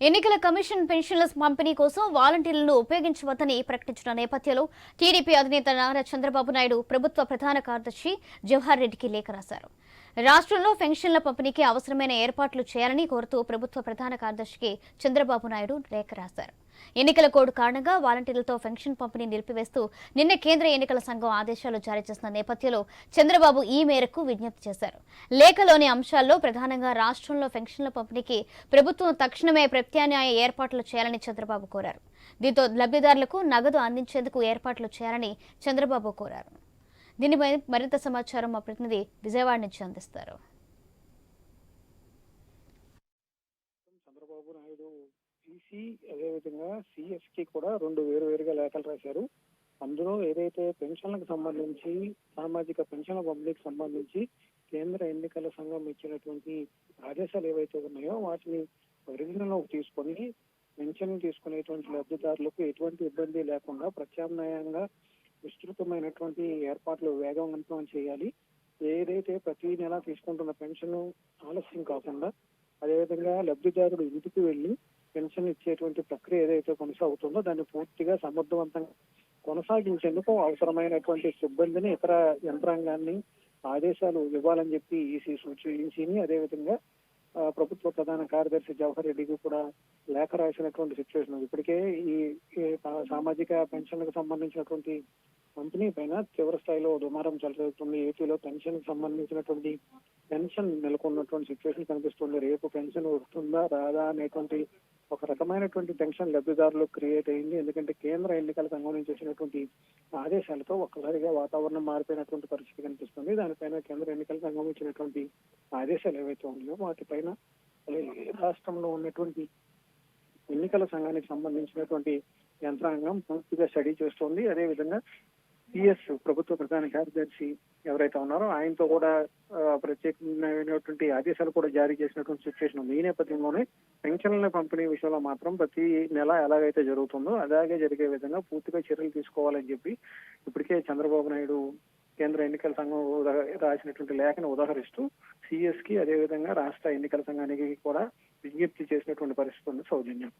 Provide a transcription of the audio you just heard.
ఎన్నికల కమిషన్ పెన్షన్ల పంపిణీ కోసం వాలంటీర్లను ఉపయోగించవద్దని ప్రకటించిన నేపథ్యంలో టీడీపీ అధినేత నారా చంద్రబాబు నాయుడు ప్రభుత్వ ప్రధాన కార్యదర్శి జవహర్ రెడ్డికి లేఖ రాశారు. రాష్ట్రంలో పెన్షన్ల పంపిణీకి అవసరమైన ఏర్పాట్లు చేయాలని కోరుతూ ప్రభుత్వ ప్రధాన కార్యదర్శికి చంద్రబాబు నాయుడు లేఖ రాశారు. ఎన్నికల కోడ్ కారణంగా వాలంటీర్లతో పెన్షన్ పంపిణీ నిలిపివేస్తూ నిన్న కేంద్ర ఎన్నికల సంఘం ఆదేశాలు జారీ చేసిన నేపథ్యంలో చంద్రబాబు ఈ మేరకు విజ్ఞప్తి చేశారు. లేఖలోని అంశాల్లో ప్రధానంగా రాష్ట్రంలో పెన్షన్ల పంపిణీకి ప్రభుత్వం తక్షణమే ప్రత్యామ్నాయ ఏర్పాట్లు చేయాలని చంద్రబాబు కోరారు. దీంతో లబ్ధిదారులకు నగదు అందించేందుకు ఏర్పాట్లు చేయాలని చంద్రబాబు కోరారు. దీనిపై మరింత సమాచారం మా ప్రతినిధి విజయవాడ నుంచి అందిస్తారు. చంద్రబాబు నాయుడు ఈసీ అదేవిధంగా సిఎస్కి కూడా రెండు వేరు వేరుగా లేఖలు రాశారు. అందులో ఏదైతే పెన్షన్లకు సంబంధించి సామాజిక పెన్షన్ల పంపిణీకి సంబంధించి కేంద్ర ఎన్నికల సంఘం ఇచ్చినటువంటి ఆదేశాలు ఏవైతే ఉన్నాయో వాటిని పరిగణలోకి తీసుకొని పెన్షన్ తీసుకునేటువంటి లబ్ధిదారులకు ఎటువంటి ఇబ్బంది లేకుండా ప్రత్యామ్నాయంగా విస్తృతమైనటువంటి ఏర్పాట్లు వేగవంతం చేయాలి. ఏదైతే ప్రతి నెల తీసుకుంటున్న పెన్షన్ ఆలస్యం కాకుండా అదేవిధంగా లబ్ధిదారుడు ఇంటికి వెళ్ళి పెన్షన్ ఇచ్చేటువంటి ప్రక్రియ ఏదైతే కొనసాగుతుందో దాన్ని పూర్తిగా సమర్థవంతంగా కొనసాగించేందుకు అవసరమైనటువంటి సిబ్బందిని ఇతర యంత్రాంగాన్ని ఆదేశాలు ఇవ్వాలని చెప్పి ఈసీ సూచించింది. అదేవిధంగా ప్రభుత్వ ప్రధాన కార్యదర్శి జవహర్ రెడ్డికి కూడా లేఖ రాసినటువంటి సిచ్యువేషన్ ఇప్పటికే ఈ సామాజిక పెన్షన్లకు సంబంధించినటువంటి పంపిణీ పైన తీవ్ర స్థాయిలో దుమారం చెలరేగుతుంది ఏపీలో పెన్షన్ సంబంధించినటువంటి పెన్షన్ నెలకొన్నటువంటి సిచ్యువేషన్ కనిపిస్తుంది. రేపు పెన్షన్ వస్తుందా రాదా అనేటువంటి ఒక రకమైనటువంటి టెన్షన్ లబ్ధిదారులు క్రియేట్ అయింది. ఎందుకంటే కేంద్ర ఎన్నికల సంఘం నుంచి వచ్చినటువంటి ఆదేశాలతో ఒక్కసారిగా వాతావరణం మారిపోయినటువంటి పరిస్థితి కనిపిస్తుంది. దానిపైన కేంద్ర ఎన్నికల సంఘం ఇచ్చినటువంటి ఆదేశాలు ఏవైతే ఉన్నాయో వాటిపైన రాష్ట్రంలో ఉన్నటువంటి ఎన్నికల సంఘానికి సంబంధించినటువంటి యంత్రాంగం పూర్తిగా స్టడీ చేస్తోంది. అదేవిధంగా పిఎస్ ప్రభుత్వ ప్రధాన కార్యదర్శి ఎవరైతే ఉన్నారో ఆయనతో కూడా ప్రత్యేకమైనటువంటి ఆదేశాలు కూడా జారీ చేసినటువంటి సిచ్యువేషన్ ఉంది. ఈ నేపథ్యంలోనే పెన్షన్ల పంపిణీ విషయంలో మాత్రం ప్రతి నెల ఎలాగైతే జరుగుతుందో అలాగే జరిగే విధంగా పూర్తిగా చర్యలు తీసుకోవాలని చెప్పి ఇప్పటికే చంద్రబాబు నాయుడు కేంద్ర ఎన్నికల సంఘం రాసినటువంటి లేఖను ఉదాహరిస్తూ సిఎస్కి అదేవిధంగా రాష్ట్ర ఎన్నికల సంఘానికి కూడా విజ్ఞప్తి చేసినటువంటి పరిస్థితి ఉంది సౌజన్యం.